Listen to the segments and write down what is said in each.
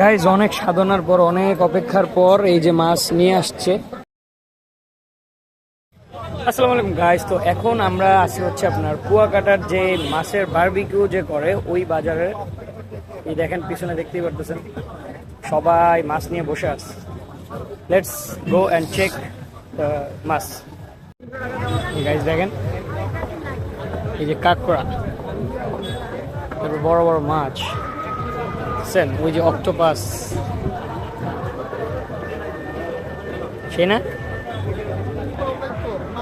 Guys অনেক সাধনার পর, অনেক অপেক্ষার পর এই যে মাছ নিয়ে আসছে। আসসালামু আলাইকুম গাইজ তো এখন আমরা আছি হচ্ছে আপনার কুয়াকাটার যে মাছের বারবিকিউ যে করে, ওই বাজারে। এই দেখেন, পিছনে দেখতেই পারতেছেন, সবাই মাছ নিয়ে বসে আছে। লেটস গো অ্যান্ড চেক মাছ। গাইজ দেখেন, এই যে কাঁকড়া তারপর বড় বড় মাছ। সেন ওই যে অক্টোপাস। সে না?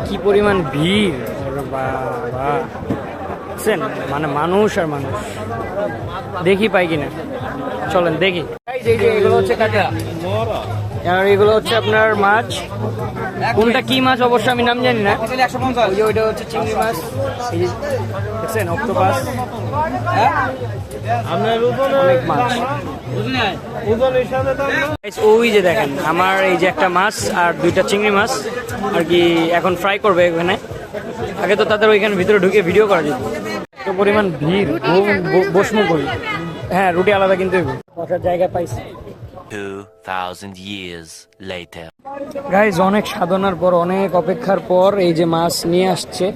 কি পরিমাণ ভিড়? বাবা। মানে মানুষ আর মানুষ। দেখি পাই কিনা। চলেন, দেখি। যে- এগুলো হচ্ছে কাঁকড়া। আর এগুলো হচ্ছে আপনার মাছ। কোনটা কি মাছ অবশ্য আমি নাম জানি না। ওই যে ওইটা হচ্ছে চিংড়ি মাছ। এই যে দেখছেন অক্টোপাস। অনেক মাছ। ওই যে দেখেন আমার এই যে একটা মাছ আর দুইটা চিংড়ি মাছ আর কি এখন ফ্রাই করবে এখানে। আগে তো তাদের ওইখানে ভিতরে ঢুকে ভিডিও করা যেত। পরিমাণ ভিড় বসমু করি হ্যাঁ রুটি আলাদা কিন্তু বসার জায়গা পাইছি। 2,000 years later. গাইজ অনেক সাধনার পর অনেক অপেক্ষার পর এই যে মাছ নিয়ে আসছে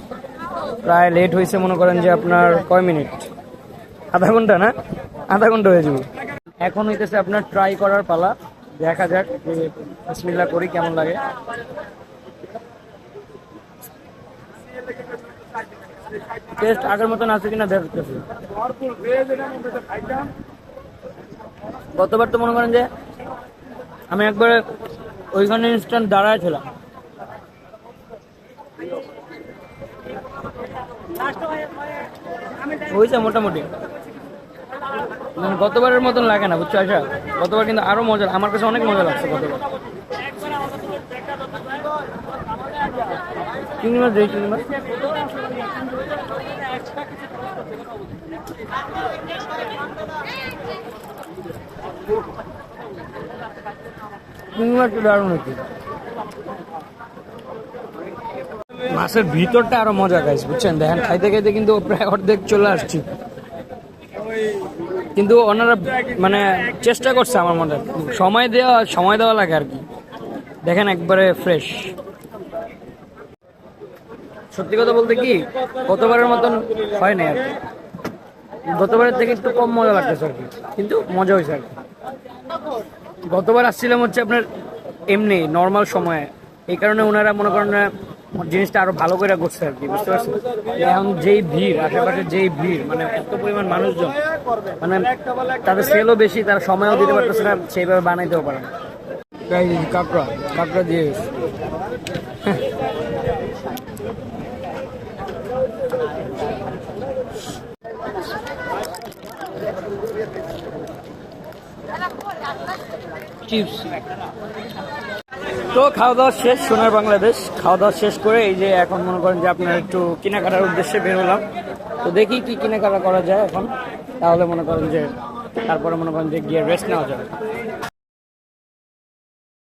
প্রায় লেট হয়েছে মনে করেন যে আপনার কয় মিনিট? আধা ঘণ্টা না? আধা ঘণ্টা হয়ে যাবে। এখন হইতেছে আপনার ট্রাই করার পালা। দেখা যাক যে বিসমিল্লাহ করি কেমন লাগে। টেস্ট আগের মতন আছে কিনা দেখতেছি গতবার তো মনে করেন যে আমি একবারে ওইখানে ইনস্ট্যান্ট দাঁড়ায় ছিলাম। হয়েছে মোটামুটি। মানে গতবারের মতন লাগে না, বুঝছ আশা গতবার কিন্তু আরও মজা আমার কাছে অনেক মজা লাগছে গতবার। চিংড়ি মাছ দেই চিংড়ি মাছ চিংড়ি মাছ দারুণ মাছের ভিতরটা আরও মজা গাইছে বুঝছেন? দেখেন, খাইতে খাইতে কিন্তু প্রায় অর্ধেক চলে আসছি। কিন্তু ওনারা মানে চেষ্টা করছে আমার মনে সময় দেওয়া সময় দেওয়া লাগে আর কি। দেখেন, একবারে ফ্রেশ সত্যি কথা বলতে কি, গতবারের মতন হয় না আর কি। গতবারের থেকে একটু কম মজা লাগতেছে আর কি, কিন্তু মজা হয়েছে আর কি। গতবার আসছিলাম হচ্ছে আপনার এমনি নর্মাল সময়ে। এই কারণে ওনারা মনে করেন জিনিসটা আরও ভালো করে করছে আর কি, বুঝতে পারছেন? এখন যেই ভিড়, আশেপাশে যেই ভিড় মানে এত পরিমাণ মানুষজন মানে তাদের সেলও বেশি, তারা সময়ও দিতে পারতেছে না, সেইভাবে বানাইতেও পারে না। কাঁকড়া কাঁকড়া দিয়ে তো খাওয়া দাওয়া শেষ, সোনার বাংলাদেশ। খাওয়া দাওয়া শেষ করে এই যে এখন মনে করেন যে আপনার একটু কেনাকাটার উদ্দেশ্যে বেরোলাম তো দেখি কি কেনাকাটা করা যায় এখন। তাহলে মনে করেন যে তারপরে মনে করেন যে গিয়ে রেস্ট নেওয়া যাবে।